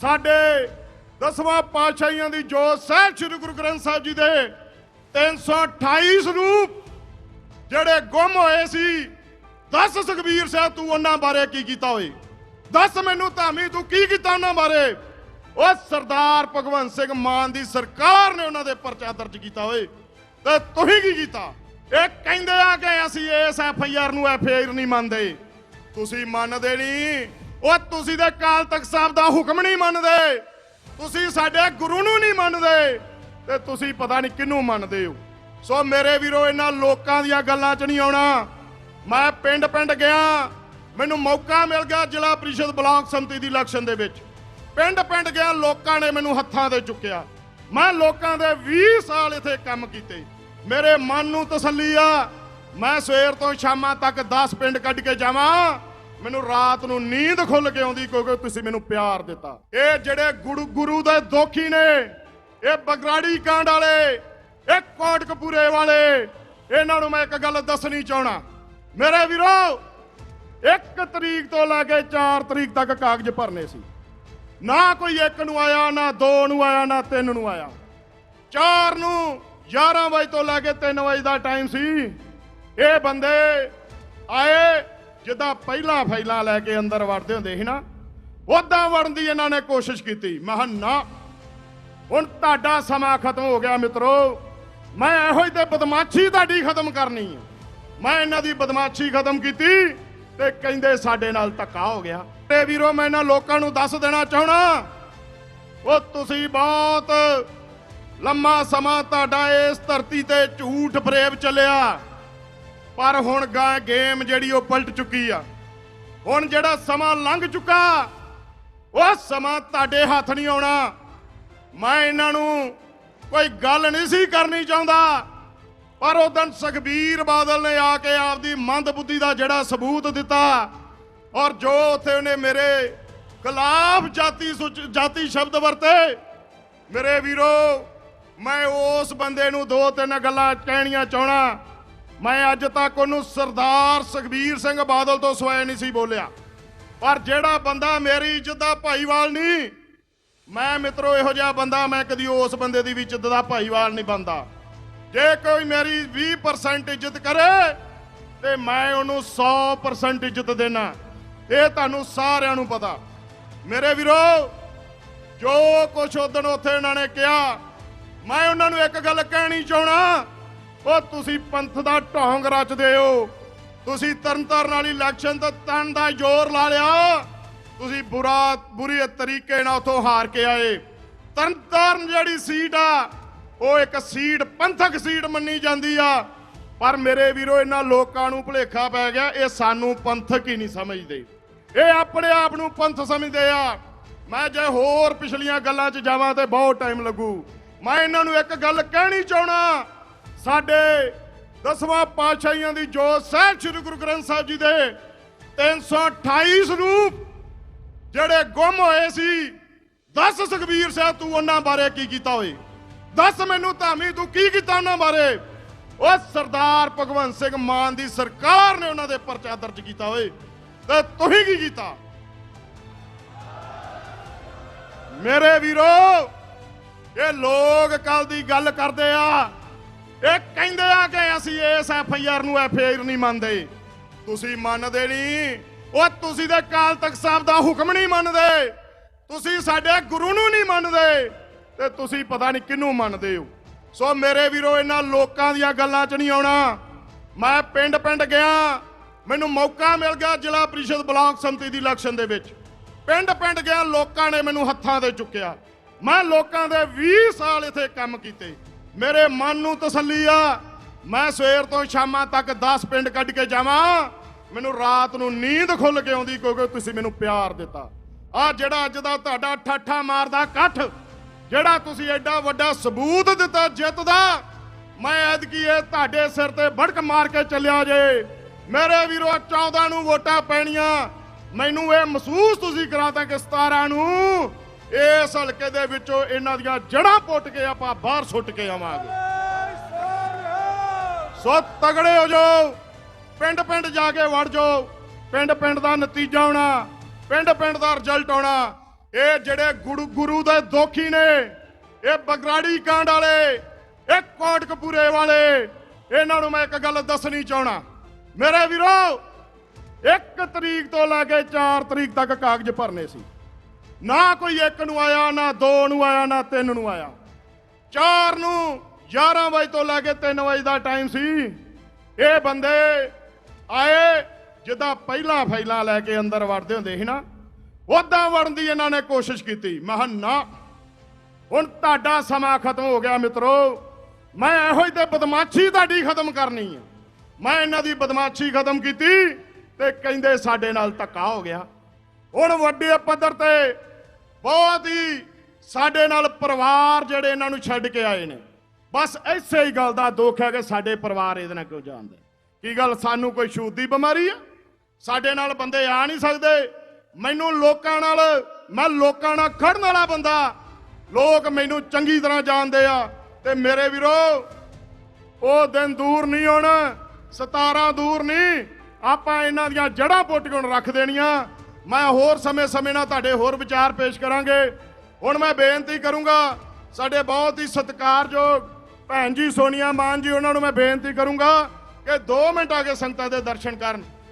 ਸਾਡੇ ਦਸਵਾਂ ਪਾਤਸ਼ਾਹੀਆਂ ਦੀ ਜੋਤ ਸਾਹਿਬ ਸ੍ਰੀ ਗੁਰੂ ਗ੍ਰੰਥ ਸਾਹਿਬ ਜੀ ਦੇ 328 ਸਰੂਪ, ਜਿਹੜੇ ਗੁੰਮ ਹੋਏ ਸੀ। ਦੱਸ ਸੁਖਬੀਰ ਸਾਹਿਬ, ਤੂੰ ਉਹਨਾਂ ਬਾਰੇ ਕੀ ਕੀਤਾ ਹੋਏ ਦੱਸ ਮੈਨੂੰ ਧਾਮੀ, ਤੂੰ ਕੀ ਕੀਤਾ ਉਹਨਾਂ ਬਾਰੇ? ਉਹ ਸਰਦਾਰ ਭਗਵੰਤ ਸਿੰਘ ਮਾਨ ਦੀ ਸਰਕਾਰ ਨੇ ਉਹਨਾਂ ਦੇ ਪਰਚਾ ਦਰਜ ਕੀਤਾ ਹੋਏ ਤੇ ਤੁਸੀਂ ਕੀ ਕੀਤਾ? ਇਹ ਕਹਿੰਦੇ ਆ ਕਿ ਅਸੀਂ ਇਸ ਐਫ ਆਈ ਆਰ ਨੂੰ ਐਫ ਆਈ ਆਰ ਨਹੀਂ ਮੰਨਦੇ। ਤੁਸੀਂ ਮੰਨਦੇ ਨਹੀਂ। ਉਹ ਤੁਸੀਂ ਦੇ ਕਾਲ ਤਖਤ ਸਾਹਿਬ ਦਾ ਹੁਕਮ ਨਹੀਂ ਮੰਨਦੇ। ਤੁਸੀਂ ਸਾਡੇ ਗੁਰੂ ਨੂੰ ਨਹੀਂ ਮੰਨਦੇ ਤੇ ਤੁਸੀਂ ਪਤਾ ਨਹੀਂ ਕਿਹਨੂੰ ਮੰਨਦੇ ਹੋ। ਸੋ ਮੇਰੇ ਵੀਰੋ, ਇਹਨਾਂ ਲੋਕਾਂ ਦੀਆਂ ਗੱਲਾਂ 'ਚ ਨਹੀਂ ਆਉਣਾ। ਮੈਂ ਪਿੰਡ ਪਿੰਡ ਗਿਆ। ਮੈਨੂੰ ਮੌਕਾ ਮਿਲ ਗਿਆ ਜ਼ਿਲ੍ਹਾ ਪ੍ਰੀਸ਼ਦ ਬਲਾਕ ਸੰਮਤੀ ਦੀ ਇਲੈਕਸ਼ਨ ਦੇ ਵਿੱਚ। ਪਿੰਡ ਪਿੰਡ ਗਿਆ, ਲੋਕਾਂ ਨੇ ਮੈਨੂੰ ਹੱਥਾਂ ਤੇ ਚੁੱਕਿਆ। ਮੈਂ ਲੋਕਾਂ ਦੇ 20 ਸਾਲ ਇੱਥੇ ਕੰਮ ਕੀਤੇ। ਮੇਰੇ ਮਨ ਨੂੰ ਤਸੱਲੀ ਆ। ਮੈਂ ਸਵੇਰ ਤੋਂ ਸ਼ਾਮਾਂ ਤੱਕ 10 ਪਿੰਡ ਕੱਢ ਕੇ ਜਾਵਾਂ। ਮੈਨੂੰ ਰਾਤ ਨੂੰ ਨੀਂਦ ਖੁੱਲ ਕੇ ਆਉਂਦੀ ਕਿਉਂਕਿ ਤੁਸੀਂ ਮੈਨੂੰ ਪਿਆਰ ਦਿੱਤਾ। ਇਹ ਜਿਹੜੇ ਗੁਰੂ ਗੁਰੂ ਦੇ ਦੋਖੀ ਨੇ, ਇਹ ਬਗਰਾੜੀ ਕਾਂਡ ਵਾਲੇ, ਇਹ ਕੋਟਕਪੂਰੇ ਵਾਲੇ, ਇਹਨਾਂ ਨੂੰ ਮੈਂ ਇੱਕ ਗੱਲ ਦੱਸਣੀ ਚਾਹਣਾ ਮੇਰੇ ਵੀਰੋ, ਇੱਕ ਤਰੀਕ ਤੋਂ ਲੈ ਕੇ 4 ਤਰੀਕ ਤੱਕ ਕਾਗਜ਼ ਭਰਨੇ ਸੀ। ਨਾ ਕੋਈ ਇੱਕ ਨੂੰ ਆਇਆ, ਨਾ ਦੋ ਨੂੰ ਆਇਆ, ਨਾ ਤਿੰਨ ਨੂੰ ਆਇਆ। ਚਾਰ ਨੂੰ 11 ਵਜੇ ਤੋਂ ਲੈ ਕੇ 3 ਵਜੇ ਦਾ ਟਾਈਮ ਸੀ। ਇਹ ਬੰਦੇ ਆਏ ਜਿੱਦਾਂ ਪਹਿਲਾਂ ਫਾਈਲਾਂ ਲੈ ਕੇ ਅੰਦਰ ਵੜਦੇ ਹੁੰਦੇ ਸੀ ਨਾ ਉਦਾਂ ਵੜਨ ਦੀ ਇਹਨਾਂ ਨੇ ਕੋਸ਼ਿਸ਼ ਕੀਤੀ। ਮੈਂ ਨਾ, ਹੁਣ ਤੁਹਾਡਾ ਸਮਾਂ ਖਤਮ ਹੋ ਗਿਆ ਮਿੱਤਰੋ। ਮੈਂ ਇਹੋ ਹੀ ਤੇ ਬਦਮਾਸ਼ੀ ਤੁਹਾਡੀ ਖਤਮ ਕਰਨੀ ਹੈ ਮੈਂ ਇਹਨਾਂ ਦੀ ਬਦਮਾਸ਼ੀ ਖਤਮ ਕੀਤੀ ਤੇ ਕਹਿੰਦੇ ਸਾਡੇ ਨਾਲ ਧੱਕਾ ਹੋ ਗਿਆ। ਤੇ ਵੀਰੋ, ਮੈਂ ਇਹਨਾਂ ਲੋਕਾਂ ਨੂੰ ਦੱਸ ਦੇਣਾ ਚਾਹਣਾ ਉਹ ਤੁਸੀਂ ਬਹੁਤ ਲੰਮਾ ਸਮਾਂ ਤੁਹਾਡਾ ਇਸ ਧਰਤੀ ਤੇ ਝੂਠ ਫਰੇਬ ਚੱਲਿਆ। ਪਰ ਹੁਣ ਗਾ ਗੇਮ ਜਿਹੜੀ ਉਹ ਪਲਟ ਚੁੱਕੀ ਆ। ਹੁਣ ਜਿਹੜਾ ਸਮਾਂ ਲੰਘ ਚੁੱਕਾ, ਉਹ ਸਮਾਂ ਤੁਹਾਡੇ ਹੱਥ ਨਹੀਂ ਆਉਣਾ। ਮੈਂ ਇਹਨਾਂ ਨੂੰ ਕੋਈ ਗੱਲ ਨਹੀਂ ਸੀ ਕਰਨੀ ਚਾਹੁੰਦਾ, ਪਰ ਉਦੋਂ ਸੁਖਬੀਰ ਬਾਦਲ ਨੇ ਆ ਕੇ ਆਪਦੀ ਮੰਦ ਬੁੱਧੀ ਦਾ ਜਿਹੜਾ ਸਬੂਤ ਦਿੱਤਾ ਔਰ ਜੋ ਉੱਥੇ ਉਹਨੇ ਮੇਰੇ ਖਿਲਾਫ ਜਾਤੀ ਸੁਚ- ਜਾਤੀ ਸ਼ਬਦ ਵਰਤੇ, ਮੇਰੇ ਵੀਰੋ, ਮੈਂ ਉਸ ਬੰਦੇ ਨੂੰ ਦੋ ਤਿੰਨ ਗੱਲਾਂ ਕਹਿਣੀਆਂ ਚਾਹਣਾ ਮੈਂ ਅੱਜ ਤੱਕ ਉਹਨੂੰ ਸਰਦਾਰ ਸੁਖਬੀਰ ਸਿੰਘ ਬਾਦਲ ਤੋਂ ਸਵਾਏ ਨਹੀਂ ਸੀ ਬੋਲਿਆ। ਪਰ ਜਿਹੜਾ ਬੰਦਾ ਮੇਰੀ ਇੱਜ਼ਤ ਦਾ ਭਾਈਵਾਲ ਨਹੀਂ, ਮੈਂ ਮਿੱਤਰੋ ਇਹੋ ਜਿਹਾ ਬੰਦਾ ਮੈਂ ਕਦੀ ਉਸ ਬੰਦੇ ਦੀ ਵੀ ਇੱਜ਼ਤ ਦਾ ਭਾਈਵਾਲ ਨਹੀਂ ਬੰਦਾ ਜੇ ਕੋਈ ਮੇਰੀ 20% ਇੱਜ਼ਤ ਕਰੇ, ਤੇ ਮੈਂ ਉਹਨੂੰ 100% ਇੱਜ਼ਤ ਦੇਣਾ। ਇਹ ਤੁਹਾਨੂੰ ਸਾਰਿਆਂ ਨੂੰ ਪਤਾ। ਮੇਰੇ ਵੀਰੋ, ਜੋ ਕੁਛ ਉਦੋਂ ਉੱਥੇ ਇਹਨਾਂ ਨੇ ਕਿਹਾ, ਮੈਂ ਉਹਨਾਂ ਨੂੰ ਇੱਕ ਗੱਲ ਕਹਿਣੀ ਚਾਹਣਾ ਉਹ ਤੁਸੀਂ ਪੰਥ ਦਾ ਢੋਂਗ ਰਚਦੇ ਹੋ। ਤੁਸੀਂ ਤਰਨਤਾਰਨ ਵਾਲੀ ਇਲੈਕਸ਼ਨ ਤੇ ਤਨ ਦਾ ਜ਼ੋਰ ਲਾ ਲਿਆ। ਤੁਸੀਂ ਬੁਰਾ, ਬੁਰੀ ਤਰੀਕੇ ਨਾਲ ਉਥੋਂ ਹਾਰ ਕੇ ਆਏ। ਤਰਨਤਾਰਨ ਜਿਹੜੀ ਸੀਟ ਆ, ਉਹ ਇੱਕ ਸੀਟ ਪੰਥਕ ਸੀਟ ਮੰਨੀ ਜਾਂਦੀ ਆ। ਪਰ ਮੇਰੇ ਵੀਰੋ, ਇਹਨਾਂ ਲੋਕਾਂ ਨੂੰ ਭੁਲੇਖਾ ਪੈ ਗਿਆ, ਇਹ ਸਾਨੂੰ ਪੰਥਕ ਹੀ ਨਹੀਂ ਸਮਝਦੇ। ਇਹ ਆਪਣੇ ਆਪ ਨੂੰ ਪੰਥ ਸਮਝਦੇ ਆ। ਮੈਂ ਜੇ ਹੋਰ ਪਿਛਲੀਆਂ ਗੱਲਾਂ 'ਚ ਜਾਵਾਂ ਤੇ ਬਹੁਤ ਟਾਈਮ ਲੱਗੂ। ਮੈਂ ਇਹਨਾਂ ਨੂੰ ਇੱਕ ਗੱਲ ਕਹਿਣੀ ਚਾਹਣਾ ਸਾਡੇ ਦਸਵਾਂ ਪਾਤਸ਼ਾਹੀਆਂ ਦੀ ਜੋਤ ਸਾਹਿਬ ਸ੍ਰੀ ਗੁਰੂ ਗ੍ਰੰਥ ਸਾਹਿਬ ਜੀ ਦੇ 328 ਸਰੂਪ ਜਿਹੜੇ ਗੁੰਮ ਹੋਏ ਸੀ। ਦੱਸ ਸੁਖਬੀਰ ਸਾਹਿਬ, ਤੂੰ ਉਹਨਾਂ ਬਾਰੇ ਕੀ ਕੀਤਾ ਹੋਏ? ਦੱਸ ਮੈਨੂੰ ਧਾਮੀ, ਤੂੰ ਕੀ ਕੀਤਾ ਉਹਨਾਂ ਬਾਰੇ? ਉਹ ਸਰਦਾਰ ਭਗਵੰਤ ਸਿੰਘ ਮਾਨ ਦੀ ਸਰਕਾਰ ਨੇ ਉਹਨਾਂ ਦੇ ਪਰਚਾ ਦਰਜ ਕੀਤਾ ਹੋਏ। ਤੇ ਤੁਸੀਂ ਕੀ ਕੀਤਾ? ਮੇਰੇ ਵੀਰੋ, ਇਹ ਲੋਕ ਕੱਲ ਦੀ ਗੱਲ ਕਰਦੇ ਆ। ਇਹ ਕਹਿੰਦੇ ਆ ਕਿ ਅਸੀਂ ਇਸ ਐਫ ਆਈ ਆਰ ਨੂੰ ਐਫ ਆਈ ਆਰ ਨਹੀਂ ਮੰਨਦੇ। ਤੁਸੀਂ ਮੰਨਦੇ ਨਹੀਂ। ਉਹ ਤੁਸੀਂ ਦੇ ਕਾਲ ਤਖਤ ਸਾਹਿਬ ਦਾ ਹੁਕਮ ਨਹੀਂ ਮੰਨਦੇ। ਤੁਸੀਂ ਸਾਡੇ ਗੁਰੂ ਨੂੰ ਨਹੀਂ ਮੰਨਦੇ। ਤੇ ਤੁਸੀਂ ਪਤਾ ਨਹੀਂ ਕਿਹਨੂੰ ਮੰਨਦੇ ਹੋ। ਸੋ ਮੇਰੇ ਵੀਰੋ, ਇਹਨਾਂ ਲੋਕਾਂ ਦੀਆਂ ਗੱਲਾਂ 'ਚ ਨਹੀਂ ਆਉਣਾ। ਮੈਂ ਪਿੰਡ ਪਿੰਡ ਗਿਆ। ਮੈਨੂੰ ਮੌਕਾ ਮਿਲ ਗਿਆ ਜ਼ਿਲ੍ਹਾ ਪ੍ਰੀਸ਼ਦ ਬਲਾਕ ਸੰਮਤੀ ਦੀ ਇਲੈਕਸ਼ਨ ਦੇ ਵਿੱਚ। ਪਿੰਡ ਪਿੰਡ ਗਿਆ, ਲੋਕਾਂ ਨੇ ਮੈਨੂੰ ਹੱਥਾਂ ਤੇ ਚੁੱਕਿਆ। ਮੈਂ ਲੋਕਾਂ ਦੇ 20 ਸਾਲ ਇੱਥੇ ਕੰਮ ਕੀਤੇ। ਮੇਰੇ ਮਨ ਨੂੰ ਤਸੱਲੀ ਆ। ਮੈਂ ਸਵੇਰ ਤੋਂ ਸ਼ਾਮਾਂ ਤੱਕ 10 ਪਿੰਡ ਕੱਢ ਕੇ ਜਾਵਾਂ। ਮੈਨੂੰ ਰਾਤ ਨੂੰ ਨੀਂਦ ਖੁੱਲ ਕੇ ਆਉਂਦੀ ਕਿਉਂਕਿ ਤੁਸੀਂ ਮੈਨੂੰ ਪਿਆਰ ਦਿੱਤਾ। ਆ ਜਿਹੜਾ ਅੱਜ ਦਾ ਤੁਹਾਡਾ ਠਾਠਾ ਮਾਰਦਾ ਇਕੱਠ, ਜਿਹੜਾ ਤੁਸੀਂ ਐਡਾ ਵੱਡਾ ਸਬੂਤ ਦਿੱਤਾ ਜਿੱਤ ਦਾ, ਮੈਂ ਐਤਕੀ ਇਹ ਤੁਹਾਡੇ ਸਿਰ ਤੇ ਭੜਕ ਮਾਰ ਕੇ ਚੱਲਿਆ ਜੇ। ਮੇਰੇ ਵੀਰੋ 14 ਨੂੰ ਵੋਟਾਂ ਪੈਣੀਆਂ। ਮੈਨੂੰ ਇਹ ਮਹਿਸੂਸ ਤੁਸੀਂ ਕਰਾਤਾ ਕਿ 17 ਨੂੰ ਇਸ ਹਲਕੇ ਦੇ ਵਿੱਚੋਂ ਇਹਨਾਂ ਦੀਆਂ ਜੜਾਂ ਪੁੱਟ ਕੇ ਆਪਾਂ ਬਾਹਰ ਸੁੱਟ ਕੇ ਆਵਾਂਗੇ। ਸੋ ਤਗੜੇ ਹੋ ਜਾਓ। ਪਿੰਡ ਪਿੰਡ ਜਾ ਕੇ ਵੜ ਜਾਓ। ਪਿੰਡ ਪਿੰਡ ਦਾ ਨਤੀਜਾ ਆਉਣਾ ਪਿੰਡ ਪਿੰਡ ਦਾ ਰਿਜ਼ਲਟ ਆਉਣਾ। ਇਹ ਜਿਹੜੇ ਗੁਰੂ ਗੁਰੂ ਦੇ ਦੋਖੀ ਨੇ, ਇਹ ਬਗਰਾੜੀ ਕਾਂਡ ਵਾਲੇ, ਇਹ ਕੋਟਕਪੂਰੇ ਵਾਲੇ, ਇਹਨਾਂ ਨੂੰ ਮੈਂ ਇੱਕ ਗੱਲ ਦੱਸਣੀ ਚਾਹਣਾ ਮੇਰੇ ਵੀਰੋ, ਇੱਕ ਤਰੀਕ ਤੋਂ ਲੈ ਕੇ 4 ਤਰੀਕ ਤੱਕ ਕਾਗਜ਼ ਭਰਨੇ ਸੀ। ਨਾ ਕੋਈ ਇੱਕ ਨੂੰ ਆਇਆ, ਨਾ ਦੋ ਨੂੰ ਆਇਆ, ਨਾ ਤਿੰਨ ਨੂੰ ਆਇਆ। ਚਾਰ ਨੂੰ 11 ਵਜੇ ਤੋਂ ਲੈ ਕੇ 3 ਵਜੇ ਦਾ ਟਾਈਮ ਸੀ। ਇਹ ਬੰਦੇ ਆਏ, ਜਿੱਦਾਂ ਪਹਿਲਾਂ ਫਾਈਲਾਂ ਲੈ ਕੇ ਅੰਦਰ ਵੜਦੇ ਹੁੰਦੇ ਸੀ ਨਾ, ਉਦਾਂ ਵੜਨ ਦੀ ਇਹਨਾਂ ਨੇ ਕੋਸ਼ਿਸ਼ ਕੀਤੀ। ਮੈਂ ਨਾ, ਹੁਣ ਤੁਹਾਡਾ ਸਮਾਂ ਖਤਮ ਹੋ ਗਿਆ ਮਿੱਤਰੋ। ਮੈਂ ਇਹੋ ਹੀ ਤੇ ਬਦਮਾਸ਼ੀ ਤੁਹਾਡੀ ਖਤਮ ਕਰਨੀ ਹੈ ਮੈਂ ਇਹਨਾਂ ਦੀ ਬਦਮਾਸ਼ੀ ਖਤਮ ਕੀਤੀ ਤੇ ਕਹਿੰਦੇ ਸਾਡੇ ਨਾਲ ਧੱਕਾ ਹੋ ਗਿਆ। ਹੁਣ ਵੱਡੇ ਪੱਧਰ ਤੇ ਬਹੁਤ ਹੀ ਸਾਡੇ ਨਾਲ ਪਰਿਵਾਰ ਜਿਹੜੇ ਇਹਨਾਂ ਨੂੰ ਛੱਡ ਕੇ ਆਏ ਨੇ। ਬਸ ਐਸੇ ਹੀ ਗੱਲ ਦਾ ਦੁੱਖ ਹੈ ਕਿ ਸਾਡੇ ਪਰਿਵਾਰ ਇਹਦੇ ਨਾਲ ਕਿਉਂ ਜਾਣਦੇ ਕੀ ਗੱਲ, ਸਾਨੂੰ ਕੋਈ ਛੂਤ ਦੀ ਬਿਮਾਰੀ ਆ? ਸਾਡੇ ਨਾਲ ਬੰਦੇ ਆ ਨਹੀਂ ਸਕਦੇ। ਮੈਨੂੰ ਲੋਕਾਂ ਨਾਲ, ਮੈਂ ਲੋਕਾਂ ਨਾਲ ਖੜਨ ਵਾਲਾ ਬੰਦਾ। ਲੋਕ ਮੈਨੂੰ ਚੰਗੀ ਤਰ੍ਹਾਂ ਜਾਣਦੇ ਆ ਤੇ ਮੇਰੇ ਵੀਰੋ, ਉਹ ਦਿਨ ਦੂਰ ਨਹੀਂ ਹੁਣ 17 ਦੂਰ ਨਹੀਂ। ਆਪਾਂ ਇਹਨਾਂ ਦੀਆਂ ਜੜਾਂ ਪੁੱਟ ਕੇ ਰੱਖ ਦੇਣੀਆਂ। ਮੈਂ ਹੋਰ ਸਮੇਂ-ਸਮੇਂ ਨਾਲ ਤੁਹਾਡੇ ਹੋਰ ਵਿਚਾਰ ਪੇਸ਼ ਕਰਾਂਗੇ। ਹੁਣ ਮੈਂ ਬੇਨਤੀ ਕਰੂੰਗਾ, ਸਾਡੇ ਬਹੁਤ ਹੀ ਸਤਿਕਾਰਯੋਗ ਭੈਣ ਜੀ ਸੋਨੀਆ ਮਾਨ ਜੀ, ਉਹਨਾਂ ਨੂੰ ਮੈਂ ਬੇਨਤੀ ਕਰੂੰਗਾ ਕਿ 2 ਮਿੰਟ ਆ ਕੇ ਸੰਗਤਾਂ ਦੇ ਦਰਸ਼ਨ ਕਰਨ।